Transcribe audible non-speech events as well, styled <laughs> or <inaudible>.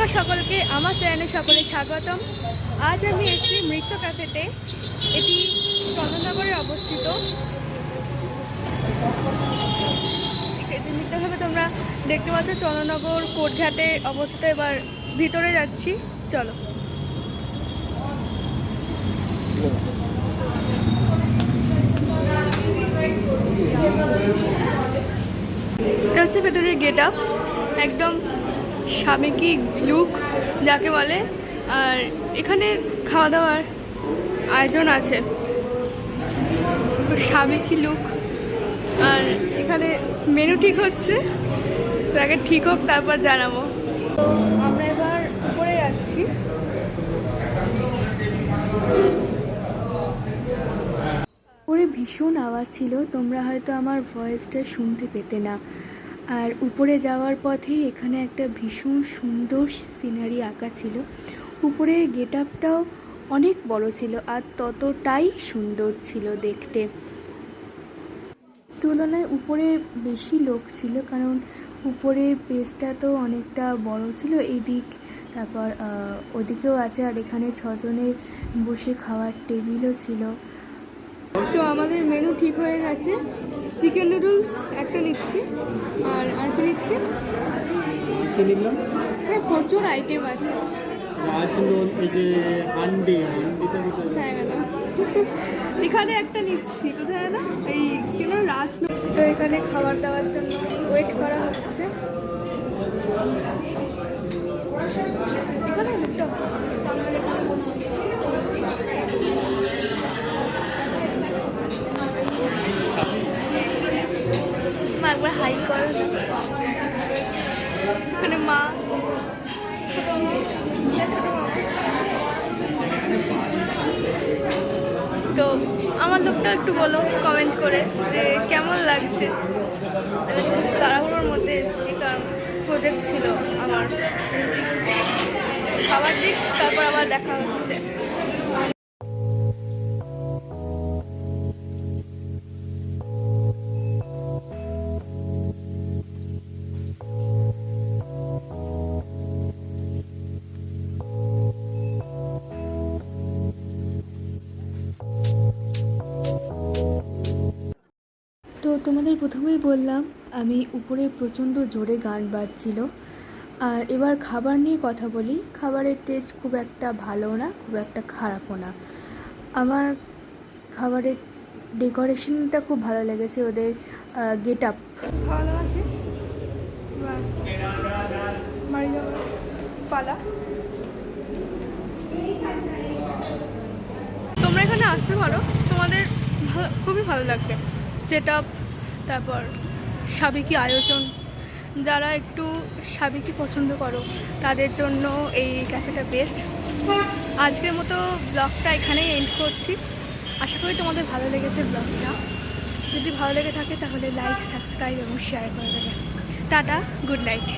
নমস্কার সকলকে, আমার চ্যানেলে সকলে স্বাগতম। আজ আমি এসেছি নৃত্য ক্যাফেতে এটি চন্দননগরে অবস্থিত। নৃত্য তোমরা দেখতে পাচ্ছ, চন্দননগর কোটঘাটে অবস্থিত। এবার ভিতরে যাচ্ছি, চলো। এটা হচ্ছে ভেতরের গেট আপ। একদম সাবেকি লুক যাকে বলে, আর এখানে খাওয়া দাওয়ার আয়োজন আছে। সাবেকি লুক, আর এখানে মেনু ঠিক হচ্ছে তো আগে ঠিক হোক, তারপর জানাব। তো আমরা এবার উপরে যাচ্ছি। ভীষণ আওয়াজ ছিল, তোমরা হয়তো আমার ভয়েসটা শুনতে পেতে না। আর উপরে যাওয়ার পথে এখানে একটা ভীষণ সুন্দর সিনারি আঁকা ছিল। উপরের গেট আপটাও অনেক বড় ছিল আর ততটাই সুন্দর ছিল দেখতে। তুলনায় উপরে বেশি লোক ছিল কারণ উপরের পেজটা তো অনেকটা বড় ছিল। এই দিক তারপর ওদিকেও আছে আর এখানে ছজনের বসে খাওয়ার টেবিলও ছিল। তো আমাদের মেনু ঠিক হয়ে গেছে। চিকেন নুডলস একটা নিচ্ছি। আর আর কি নিচ্ছি। কি নিলাম? এখানে প্রচুর আইটেম আছে। রাজনোল এই যে হান্ডি হান্ডিটা <laughs> এখানে একটা নিচ্ছি কোথায় না এই কেন? রাজ তো এখানে খাবার দাবার জন্য ওয়েট করা হচ্ছে এখানে একটা সামনে এখানে বসে। মা একবার হাই করো না। এখানে মা। তো আমার লোকটা একটু বলো কমেন্ট করে যে কেমন লাগছে? তাড়াহুড়োর মধ্যে এসেছি, কারণ প্রজেক্ট ছিল আমার। খাবার দিক, তারপর আবার দেখা হচ্ছে। তো তোমাদের প্রথমেই বললাম, আমি উপরে প্রচণ্ড জোরে গান বাজছিল। আর এবার খাবার নিয়ে কথা বলি। খাবারের টেস্ট খুব একটা ভালো না, খুব একটা খারাপও না। আমার খাবারের ডেকোরেশনটা খুব ভালো লেগেছে, ওদের গেট আপ তোমরা এখানে আসতে পারো। তোমাদের খুবই ভালো লাগবে। সেট তারপর সাবেকি আয়োজন। যারা একটু সাবেকি পছন্দ করো, তাদের জন্য এই ক্যাফেটা বেস্ট আজকের মতো ব্লগটা এখানেই এন্ড করছি। আশা করি তোমাদের ভালো লেগেছে ব্লগটা যদি ভালো লেগে থাকে তাহলে লাইক সাবস্ক্রাইব এবং শেয়ার করে দেবে। Tata good night